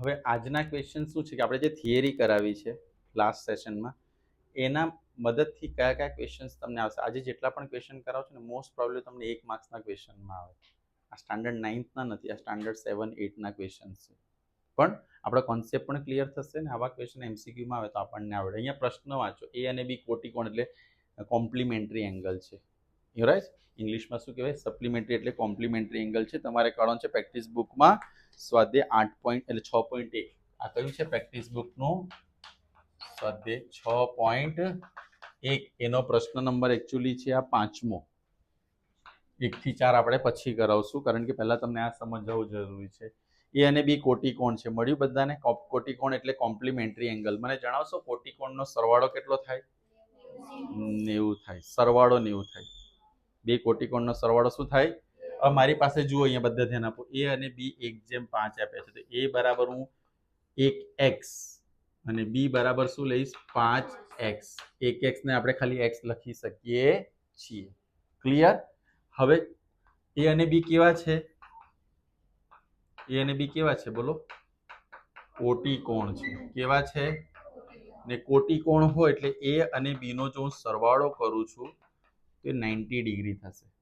હવે આજના ક્વેશ્ચન શું છે કે આપણે જે થિયરી કરાવી છે લાસ્ટ સેશનમાં એના મદદથી કયા કયા ક્વેશ્ચન્સ તમને આવશે? આજે જેટલા પણ ક્વેશ્ચન કરાવો છો ને મોસ્ટ પ્રોબ્લેમ તમને એક માર્ક્સના ક્વેશ્ચનમાં આવે. આ સ્ટાન્ડર્ડ નાઇન્થના નથી, આ સ્ટાન્ડર્ડ સેવન એટના ક્વેશ્ચન છે. પણ આપણો કોન્સેપ્ટ પણ ક્લિયર થશે ને, આવા ક્વેશ્ચન એમસીક્યુમાં આવે તો આપણને આવડે. અહીંયા પ્રશ્ન વાંચો. એ અને બી કોટિકોણ એટલે કોમ્પ્લિમેન્ટરી એંગલ છે. રાઈટ ઇંગ્લિશમાં શું કહેવાય? સપ્લિમેન્ટરી એટલે કોમ્પ્લિમેન્ટરી એંગલ છે. તમારે કરવાનું છે પ્રેક્ટિસ બુકમાં સ્વાધ્યાય આઠ પોઈન્ટ એટલે છ પોઈન્ટ એક. આ કયું છે? પ્રેક્ટિસ બુકનું સ્વાધ્યાય છ પોઈન્ટ એક. એનો પ્રશ્ન નંબર એકચ્યુઅલી છે આ પાંચમો. એકથી ચાર આપણે પછી કરાવશું, કારણ કે પહેલાં તમને આ સમજવું જરૂરી છે. એ અને બી કોટિકોણ છે. મળ્યું બધાને? કોટિકોણ એટલે કોમ્પ્લિમેન્ટરી એંગલ મને જણાવશો કોટિકોણનો સરવાળો કેટલો થાય? નેવું થાય. સરવાળો નેવું થાય. બે કોટિકોણનો સરવાળો શું થાય? હવે મારી પાસે જુઓ અહીંયા બધા ધ્યાન આપો. એ અને બી એક જેમ પાંચ આપ્યા છે. તો એ બરાબર હું એક એક્સ અને બી બરાબર શું લઈશ? પાંચ એક્સ એક એક્સને આપણે ખાલી એક્સ લખી શકીએ છીએ. ક્લિયર હવે એ અને બી કેવા છે? એ અને બી કેવા છે? બોલો. કોટી કોણ છે. કેવા છે? ને કોટી કોણ હોય એટલે એ અને બીનો જો હું સરવાળો કરું છું, તો નાઇન્ટી ડિગ્રી થશે.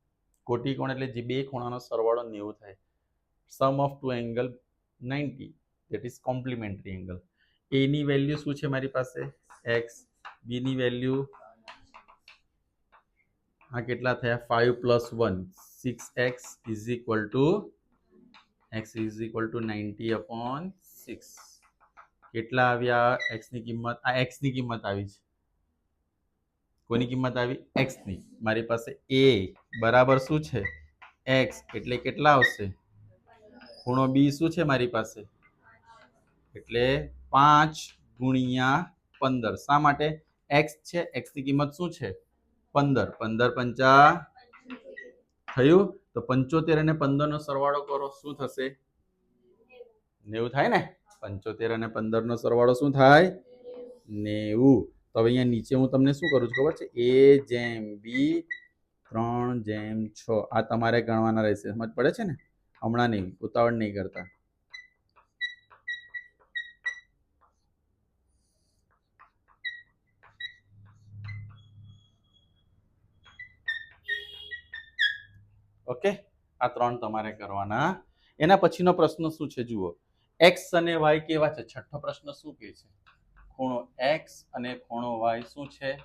કોટિકોણ એટલે જે બે ખૂણાનો સરવાળો નેવું થાય. Sum of two angle ninety that is complementary angle any value શું છે મારી પાસે? એક્સ બીની વેલ્યુ આ કેટલા થયા? Five plus one six x is equal to x is equal to ninety upon six કેટલા આવ્યા? એક્સની કિંમત, આ એક્સની કિંમત આવી છે. કોની કિંમત આવી? એક્સની મારી પાસે એ બરાબર શું છે? એક્સ એટલે કેટલા આવશે? ખૂણો બી શું છે મારી પાસે? એટલે પાંચ ગુણ્યા પંદર. શા માટે? એક્સ છે એક્સની કિંમત શું છે? પંદર. પંદર પંચા થયું? તો પંચોતેર અને પંદરનો સરવાળો કરો. શું થશે? નેવું થાય ને? પંચોતેર અને પંદરનો સરવાળો શું થાય? નેવું. તો હવે અહીંયા નીચે હું તમને શું કરું છું ખબર છે? એ જેમ બી ત્રણ જેમ છ. આ તમારે ગણવાના રહેશે. સમજ પડે છે ને? હમણાં નહીં. ઉતાવળ નહીં કરતા. ઓકે? આ ત્રણ તમારે કરવાના. એના પછીનો પ્રશ્ન શું છે? જુઓ. એક્સ અને વાય કેવા છે? છઠ્ઠો પ્રશ્ન શું કહે છે? ખૂણો એક્સ અને ખૂણો વાય શું છે?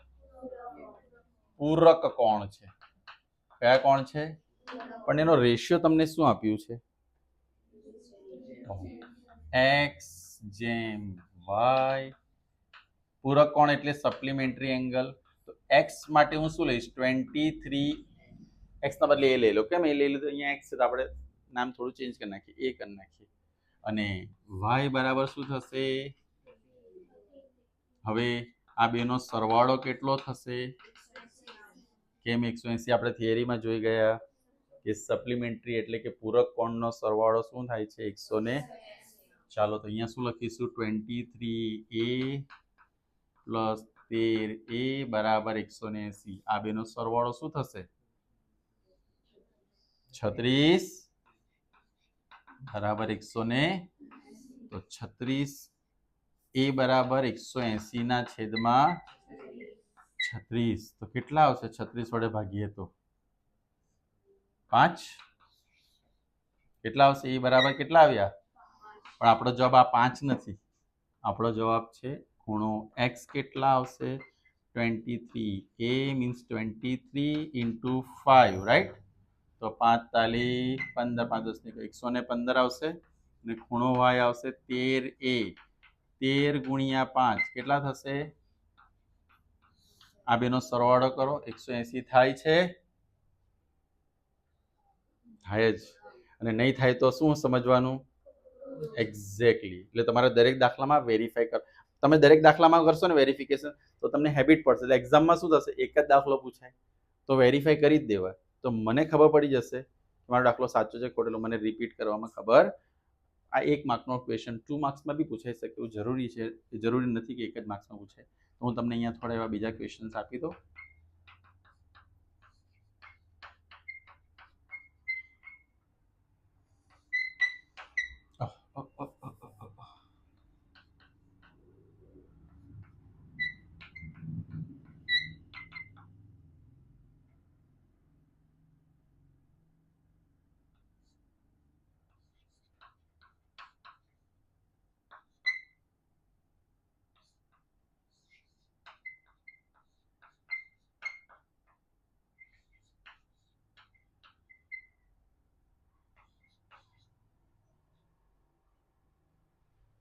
પૂરક કોણ છે? કયા કોણ છે? પણ એનો રેશિયો તમને શું આપ્યું છે? એક્સ જેમ વાય પૂરક કોણ એટલે સપ્લિમેન્ટરી એંગલ તો એક્સ માટે હું શું લઈશ? ટ્વેન્ટી થ્રી એક્સના બદલે એ લઈ લો. કેમ એ લઈ લીધું? અહીંયા એક્સ આપણે નામ થોડું ચેન્જ કરી નાખીએ. એ કરી નાખીએ. અને વાય બરાબર શું થશે? હવે આ બેનો સરવાળો કેટલો થશે? કેમ એકસો એંસી આપણે થિયરીમાં જોઈ ગયા કે સપ્લિમેન્ટરી એટલે કે પૂરક કોણનો સરવાળો શું થાય છે એકસો ને ચાલો તો અહીંયા શું લખીશું? ટ્વેન્ટી થ્રી એ પ્લસ તેર એ બરાબર એકસો ને એંસી. આ બેનો સરવાળો શું થશે? છત્રીસ બરાબર એકસો ને તો છત્રીસ એ બરાબર એકસો એંસીના છેદમાં છત્રીસ. તો કેટલા આવશે? છત્રીસ વડે ભાગીએ તો. પાંચ? કેટલા આવશે? એ બરાબર કેટલા આવ્યા? પણ આપણો જવાબ આ પાંચ નથી. આપણો જવાબ છે ખૂણો એક્સ કેટલા આવશે? Twenty three. એ means twenty three into five right તો પાંચ તાલી પંદર, પાંચ દસ એકસો ને પંદર આવશે. અને ખૂણો વાય આવશે તેર એ. તેર ગુણ્યા પાંચ. કેટલા થશે? આ બેનો સરવાળો કરો. એકસો એંસી થાય છે. થાય જ. અને નહીં થાય તો શું સમજવાનું? એક્ઝેક્ટલી એટલે તમારે દરેક દાખલામાં વેરીફાઈ કર, તમે દરેક દાખલામાં કરશો ને વેરિફિકેશન તો તમને હેબિટ પડશે. એટલે એક્ઝામમાં શું થશે? એક જ દાખલો પૂછાય. તો વેરીફાઈ કરી જ દેવાય. તો મને ખબર પડી જશે મારો દાખલો સાચો છે ખોટેલો મને રિપીટ કરવામાં ખબર. આ એક માર્કનો ક્વેશ્ચન ટુ માર્ક્સમાં બી પૂછાઈ શકે એવું જરૂરી છે. જરૂરી નથી કે એક જ માર્ક્સમાં પૂછાય. હું તમને અહીંયા થોડા એવા બીજા ક્વેશ્ચન્સ આપી દઉં.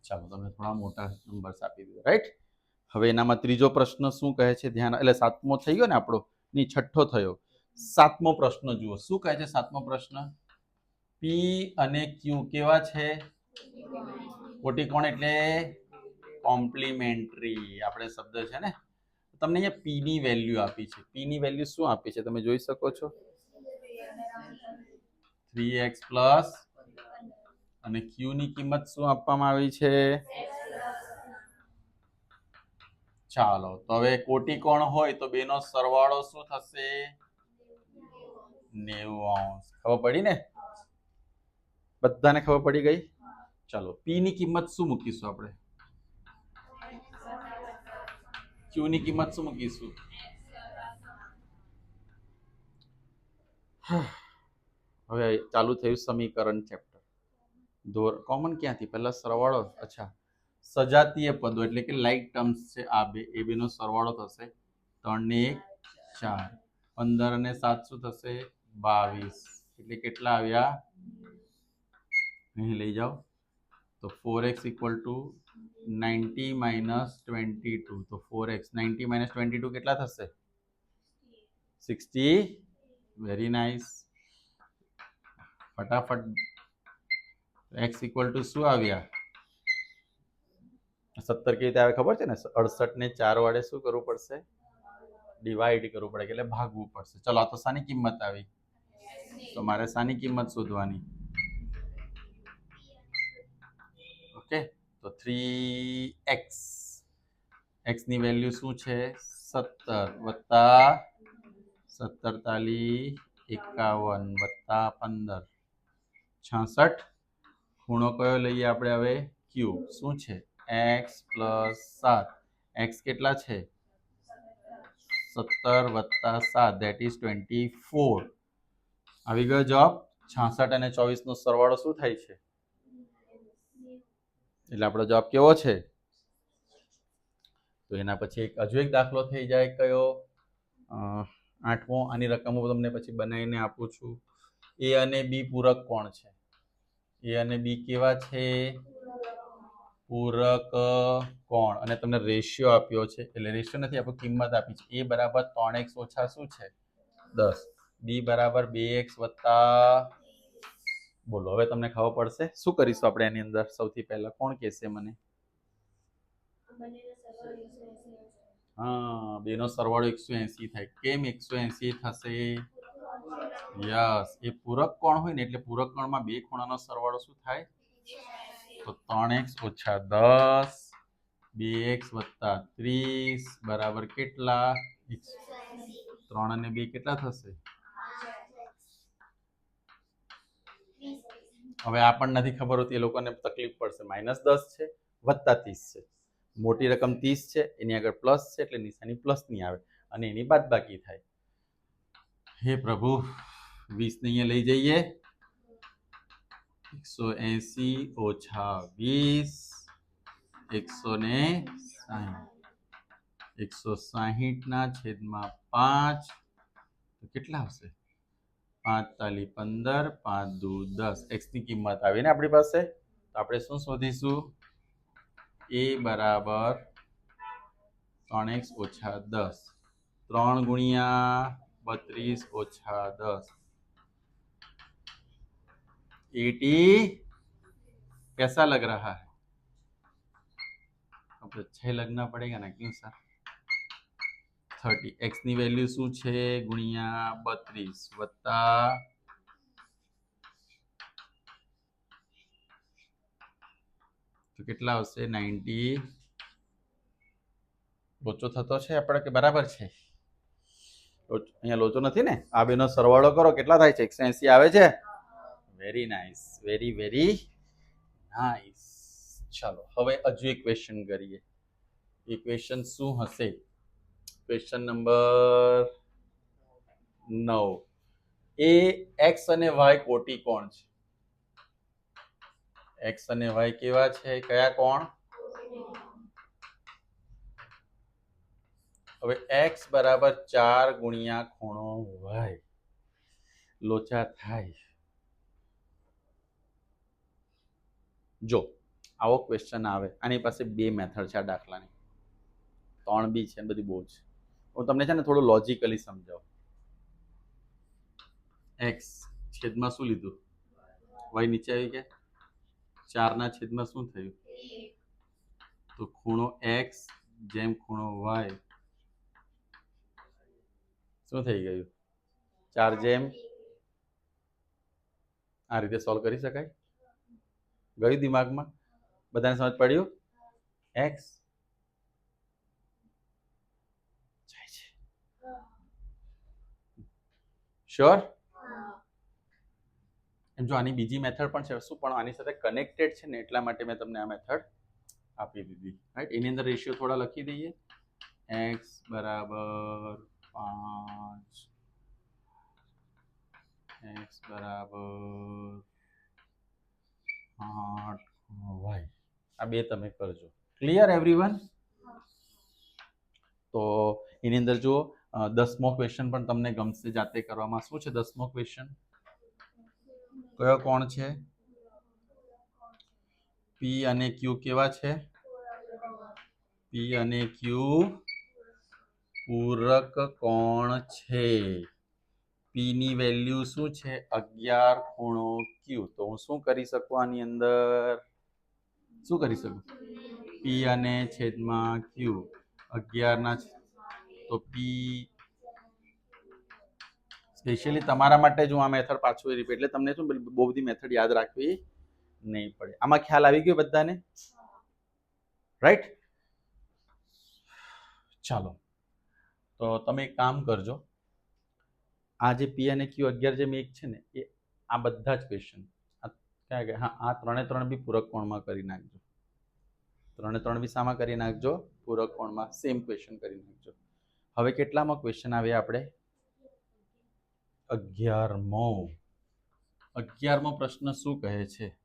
ચાલો તમે થોડા મોટા નંબર્સ આપી દીધા રાઈટ હવે એનામાં ત્રીજો પ્રશ્ન શું કહે છે? ધ્યાન, એટલે સાતમો થઈ ગયો ને આપણો? ની છઠ્ઠો થયો. સાતમો પ્રશ્ન જુઓ. શું કહે છે સાતમો પ્રશ્ન? પી અને ક્યુ કેવા છે? કોટિકોણ એટલે? કોમ્પ્લિમેન્ટરી આપણે શબ્દ છે ને? તમને અહીંયા પી ની વેલ્યુ આપી છે. પી ની વેલ્યુ શું આપી છે? તમે જોઈ શકો છો? થ્રી એક્સ પ્લસ અને ક્યુની કિંમત શું આપવામાં આવી છે? ચાલો, તો હવે કોટિકોણ હોય તો બેનો સરવાળો શું થશે? ખબર પડી ને? બધાને ખબર પડી ગઈ? ચાલો પી ની કિંમત શું મૂકીશું આપણે? ક્યુ ની કિંમત શું મૂકીશું? હવે ચાલુ થયું સમીકરણ ચેપ્ટર દોર કોમન ક્યાંથી? પહેલાં સરવાળો, અચ્છા, સજાતીય પદો એટલે કે લાઇક ટર્મ્સ છે આ બે, એ બેનો સરવાળો થશે ત્રણ ને એક, ચાર. પંદર અને સાતસો થશે? બાવીસ. એટલે કેટલા આવ્યા? અહીં લઈ જાઓ. તો four x equal to ninety minus twenty two તો four x ninety minus twenty two કેટલા થશે? સિક્સટી વેરી નાઇસ ફટાફટ એક્સ ઇક્વલ ટુ શું આવ્યા? સત્તર કેવી રીતે આવે ખબર છે ને? અડસઠ ને ચાર વડે શું કરવું પડશે? ડિવાઈડ કરવું પડે એટલે ભાગવું પડશે. ચલો, આ તો શાની કિંમત આવી. તો મારે શાની કિંમત શોધવાની. ઓકે, તો થ્રી એક્સ. એક્સની વેલ્યુ શું છે? સત્તર વત્તા સત્તર તાલી એકાવન વત્તા પંદર. છાસઠ ખૂણો કયો લઈએ આપણે હવે? ક્યુ શું છે? એક્સ પ્લસ સાત. એક્સ કેટલા છે? સત્તર વત્તા સાત. દેટ ઇઝ ટ્વેન્ટી ફોર આવી ગયો જવાબ? છાસઠ અને ચોવીસનો સરવાળો શું થાય છે? એટલે આપણો જવાબ કેવો છે? તો એના પછી એક હજુ એક દાખલો થઈ જાય કયો? આઠમો. આની રકમો તમને પછી બનાવીને આપું છું. એ અને બી પૂરક કોણ છે? એ અને બી કેવા છે? પૂરક, કોણ? અને તમને રેશિયો આપ્યો છે. એટલે રેશિયો નથી આપ્યો કિંમત આપી છે. એ બરાબર ત્રણ એક્સ ઓછા શું છે? દસ. બી બરાબર બે એક્સ વત્તા બોલો, હવે તમને ખબર પડશે. શું કરીશું આપણે એની અંદર? સૌથી પહેલા કોણ કહેશે મને? હા, બેનો સરવાળો એકસો એસી થાય. કેમ એકસો એસી થશે? યસ, એ પૂરક કોણ હોય ને એટલે પૂરક કોણમાં બે ખૂણાનો સરવાળો શું થાય? તો ત્રણ એક્સ ઓછા દસ, બે એક્સ વત્તા ત્રીસ, બરાબર કેટલા. ત્રણ અને બે કેટલા થશે? હવે આ પણ નથી ખબર હોતી, એ લોકોને તકલીફ પડશે. માઇનસ દસ છે, વત્તા ત્રીસ છે. મોટી રકમ ત્રીસ છે, એની આગળ પ્લસ છે, એટલે નિશાની પ્લસની આવે. અને એની બાદ બાકી થાય. હે પ્રભુ વીસ ને અહીંયા લઈ જઈએ એકસો એસી ઓછા વીસ એકસો ને સાહીઠ એકસો સાહીઠ ના છેદમાં પાંચ તો કેટલા આવશે પાંચ તાલી પંદર પાંચ દુ દસ એક્સની કિંમત આવી ને આપણી પાસે તો આપણે શું શોધીશું એ બરાબર ત્રણ એક્સ ઓછા દસ ત્રણ ગુણ્યા બત્રીસ ઓછા દસ एटी कैसा लग रहा है अब अच्छा लगना पड़ेगा ना क्यों सर થર્ટી એક્સની વેલ્યુ શું છે ગુણ્યા બત્રીસ વત્તા તો કેટલા આવશે નાઇન્ટી લોચો થતો છે આપણે કે બરાબર છે લોચો- અહીંયા લોચો નથી ને? આ બેનો સરવાળો કરો. કેટલા થાય છે? એકસો એસી આવે છે? Very nice very very nice ચાલો, હવે હજુ એક ક્વેશ્ચન કરીએ. એ ક્વેશ્ચન શું હશે? ક્વેશ્ચન નંબર નવ. એ એક્સ અને વાય કોટી કોણ છે? એક્સ અને વાય કેવા છે? કયા કોણ? હવે એક્સ બરાબર ચાર ગુણ્યા ખૂણો વાય લોચા થાય. જો, આવો ક્વેશ્ચન આવે. આની પાસે બે મેથડ છે આ દાખલાની. ત્રણ બી છે બધી બહુ છે હું તમને છે ને થોડું લોજિકલી સમજાવું. એક્સ છેદમાં શું લીધું? વાય નીચે આવી ગયા? ચારના છેદમાં શું થયું? તો ખૂણો એક્સ જેમ ખૂણો વાય શું થઈ ગયું? ચાર જેમ? આ રીતે સોલ્વ કરી શકાય? ગયું દિમાગમાં? બધાને સમજ પડ્યું? એક્સ શ્યોર એમ જો આની બીજી મેથડ પણ છે, શું પણ આની સાથે કનેક્ટેડ છે ને એટલા માટે મેં તમને આ મેથડ આપી દીધી. રાઈટ એની અંદર રેશિયો થોડા લખી દઈએ. એક્સ બરાબર પાંચ એક્સ બરાબર આઠ વાય આ બે તમે કરજો ક્લિયર એવરીવન તો એની અંદર જુઓ દસમો ક્વેશ્ચન પણ તમને ગમશે જાતે કરવામાં શું છે દસમો ક્વેશ્ચન કયો કોણ છે પી અને ક્યુ કેવા છે પી અને ક્યુ પૂરક કોણ છે? પીની વેલ્યુ શું છે? અગિયાર ખૂણો ક્યુ તો હું શું કરી શકું આની અંદર? શું કરી શકું? પી અને છેદમાં ક્યુ અગિયારના તો પી સ્પેશિયલી તમારા માટે જ હું આ મેથડ પાછું રીપીટ એટલે તમને શું બહુ બધી મેથડ યાદ રાખવી નહીં પડે. આમાં ખ્યાલ આવી ગયો બધાને? રાઈટ ચાલો. તો તમે એક કામ કરજો. આ જે પી અને ક્યુ અગિયાર જે મેક છે ને, એ આ બધા જ ક્વેશ્ચન ક્યાં ગયા? હા, આ ત્રણે ત્રણ બી પૂરક કોણમાં કરી નાખજો. ત્રણે ત્રણ બી સામાં કરી નાખજો, પૂરક કોણમાં સેમ ક્વેશ્ચન કરી નાખજો. હવે કેટલામાં ક્વેશ્ચન આવ્યા આપણે? અગિયારમો. અગિયારમો પ્રશ્ન શું કહે છે?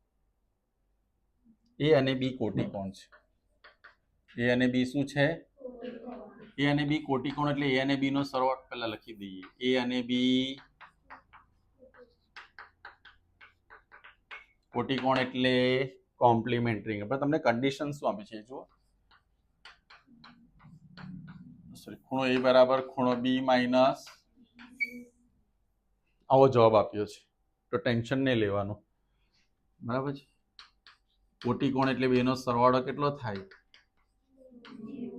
એ અને બી કોટી કોણ છે? એ અને બી શું છે? એ અને બી કોટી કોણ એટલે એ અને બી નો સરવાળો પહેલા લખી દઈએ. એ અને બી કોટી કોણ એટલે કોમ્પ્લિમેન્ટરી પણ તમને કન્ડિશન શું આપી છે જુઓ. સોરી ખૂણો એ બરાબર, ખૂણો બી માઇનસ આવો જવાબ આપ્યો છે. તો ટેન્શન નહીં લેવાનું. બરાબર છે? કોટી કોણ એટલે બેનો સરવાળો કેટલો થાય?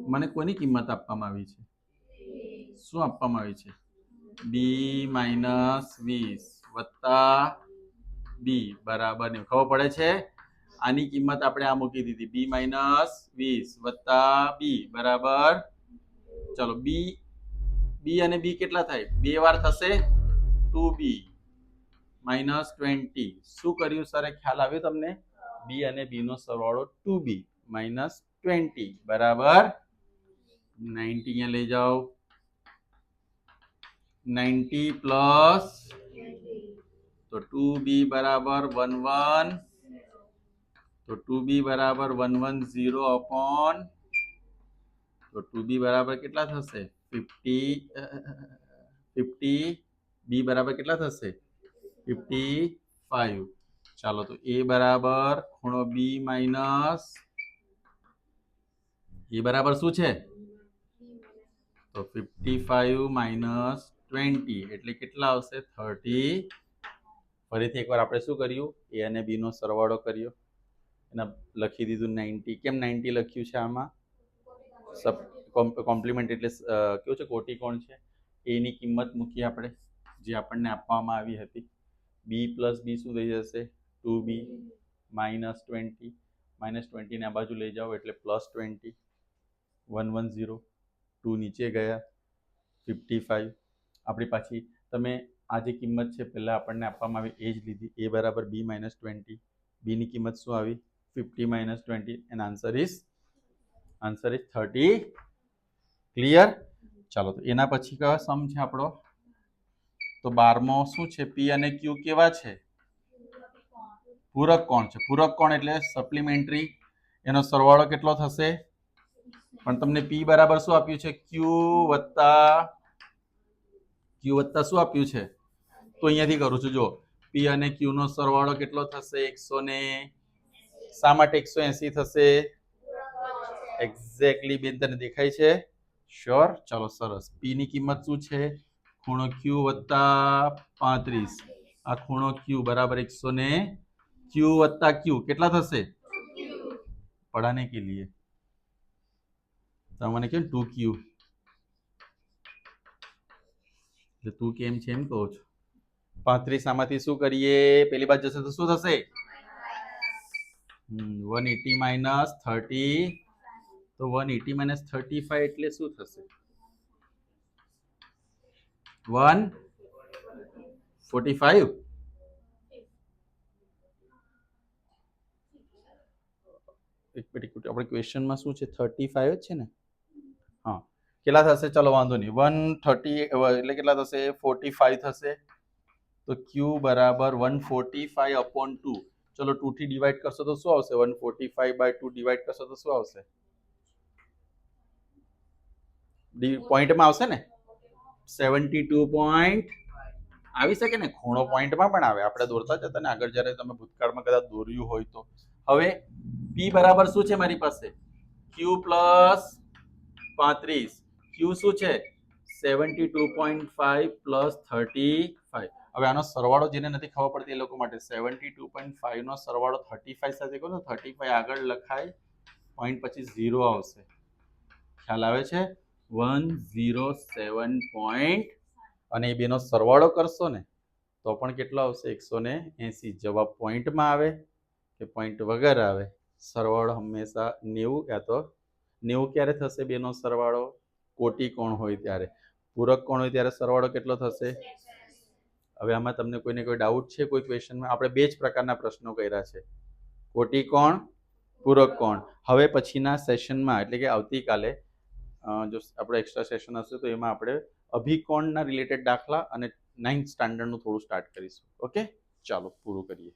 મને કોની કિંમત આપવામાં આવી છે? શું આપવામાં આવી છે? બી માઇનસ વીસ વત્તા બી બરાબર ને, ખબર પડે છે? આની કિંમત આપણે આ મૂકી દીધી. બી માઇનસ વીસ વત્તા બી બરાબર? ચલો બી બી અને બી કેટલા થાય? બે વાર થશે. ટુ બી માઇનસ ટ્વેન્ટી શું કર્યું સરે ખ્યાલ આવ્યો તમને? બી અને બી નો સરવાળો ટુ બી માઇનસ ટ્વેન્ટી બરાબર? નાઇન્ટી અહીંયા લઈ જાઓ નાઇન્ટી પ્લસ તો ટુ બી બરાબર વન વન તો ટુ બી બરાબર વન વન ઝીરો અપોન તો ટુ બી બરાબર કેટલા થશે ફિફ્ટી ફિફ્ટી બી બરાબર કેટલા થશે ફિફ્ટી ફાઈવ ચાલો તો એ બરાબર ખૂણો બી માઇનસ એ બરાબર શું છે તો ફિફ્ટી ફાઈવ માઇનસ ટ્વેન્ટી એટલે કેટલા આવશે? થર્ટી ફરીથી એકવાર આપણે શું કર્યું? એ અને બીનો સરવાળો કર્યો. એને લખી દીધું નાઇન્ટી કેમ નાઇન્ટી લખ્યું છે આમાં? સબ કોમ્પ્લિમેન્ટ એટલે કેવું છે? કોટી કોણ છે એની કિંમત મૂકી આપણે, જે આપણને આપવામાં આવી હતી. બી પ્લસ બી શું થઈ જશે? Two B minus twenty minus ટ્વેન્ટીને આ બાજુ લઈ જાઓ, એટલે plus twenty one one zero two નીચે ગયા, ફિફ્ટી ફાઈવ. આપણી પાછી તમે આ જે કિંમત છે, પહેલાં આપણને આપવામાં આવી એ જ લીધી. એ બરાબર બી માઇનસ ટ્વેન્ટી. બીની કિંમત શું આવી? Fifty minus twenty. And answer is answer is thirty. Clear? ચાલો, તો એના પછી કયો સમ છે આપણો? તો બારમો શું છે? પી અને ક્યુ કેવા છે? પૂરક કોણ છે? પૂરક કોણ એટલે સપ્લિમેન્ટરી. એનો સરવાળો કેટલો થશે? પણ તમને પી બરાબર શું આપ્યું છે? ક્યુ વત્તા ક્યુ વત્તા શું આપ્યું છે? તો અહીંયાથી કરું છું જો પી અને ક્યુ નો સરવાળો કેટલો થશે? એકસો ને શા માટે એકસો એસી થશે? એક્ઝેક્ટલી બેન, તને દેખાય છે? શ્યોર ચાલો, સરસ. પી ની કિંમત શું છે? ખૂણો ક્યુ વત્તા પાંત્રીસ. આ ખૂણો ક્યુ બરાબર એકસો ને ક્યુ વત્તા ક્યુ કેટલા થશે? પડાને કે લીએ? તો મને કેમ ટુ ક્યુ એટલે તું કેમ છે એમ કહું છું. પાંત્રીસ આમાંથી શું કરીએ? પેલી બાજુ જશે તો શું થશે? વન એટી માઇનસ થર્ટી તો one eighty minus thirty five એટલે શું થશે? વન ફોર્ટી ફાઈવ આપણે ક્વેશ્ચનમાં શું છે? થર્ટી ફાઈવ જ છે ને? હા. કેટલા થશે? ચલો, વાંધો નહીં. વન થર્ટી એટલે કેટલા થશે? ફોર્ટી ફાઈવ થશે. તો ક્યુ બરાબર one forty five upon two ચલો ટુ થી ડિવાઈડ કરશો તો શું આવશે? One forty five by two divide કરશો તો શું આવશે? પોઈન્ટમાં આવશે ને? સેવન્ટી ટુ પોઈન્ટ આવી શકે ને? ખૂણો પોઈન્ટમાં પણ આવે. આપણે દોરતા જતા ને. આગળ જ્યારે તમે ભૂતકાળમાં કદાચ દોર્યું હોય તો. હવે પી બરાબર શું છે મારી પાસે? ક્યુ પ્લસ પાંત્રીસ. ક્યુ શું છે? Seventy two point five plus thirty five. હવે આનો સરવાળો જેને નથી ખબર પડતી એ લોકો માટે સેવન્ટી ટુ પોઈન્ટ ફાઈવનો સરવાળો થર્ટી ફાઈવ સાથે કરો થર્ટી ફાઈવ આગળ લખાય પોઈન્ટ પછી ઝીરો આવશે. ખ્યાલ આવે છે? વન ઝીરો સેવન પોઈન્ટ અને એ બેનો સરવાળો કરશો ને, તો પણ કેટલો આવશે? એકસો ને એંસી જવાબ પોઈન્ટમાં આવે કે પોઈન્ટ વગર આવે. સરવાળો હંમેશા નેવું યા તો નેવું ક્યારે થશે બેનો સરવાળો? કોટી કોણ હોય ત્યારે? પૂરક કોણ હોય ત્યારે સરવાળો કેટલો થશે? હવે આમાં તમને કોઈને કોઈ ડાઉટ છે? કોઈ ક્વેશ્ચનમાં આપણે બે જ પ્રકારના પ્રશ્નો કર્યા છે. કોટી કોણ? પૂરક કોણ? હવે પછીના સેશનમાં એટલે કે આવતીકાલે જો આપણે એક્સ્ટ્રા સેશન હશે તો એમાં આપણે અભિકોણના રિલેટેડ દાખલા અને નાઇન્થ સ્ટાન્ડર્ડનું થોડું સ્ટાર્ટ કરીશું. ઓકે ચાલો, પૂરું કરીએ.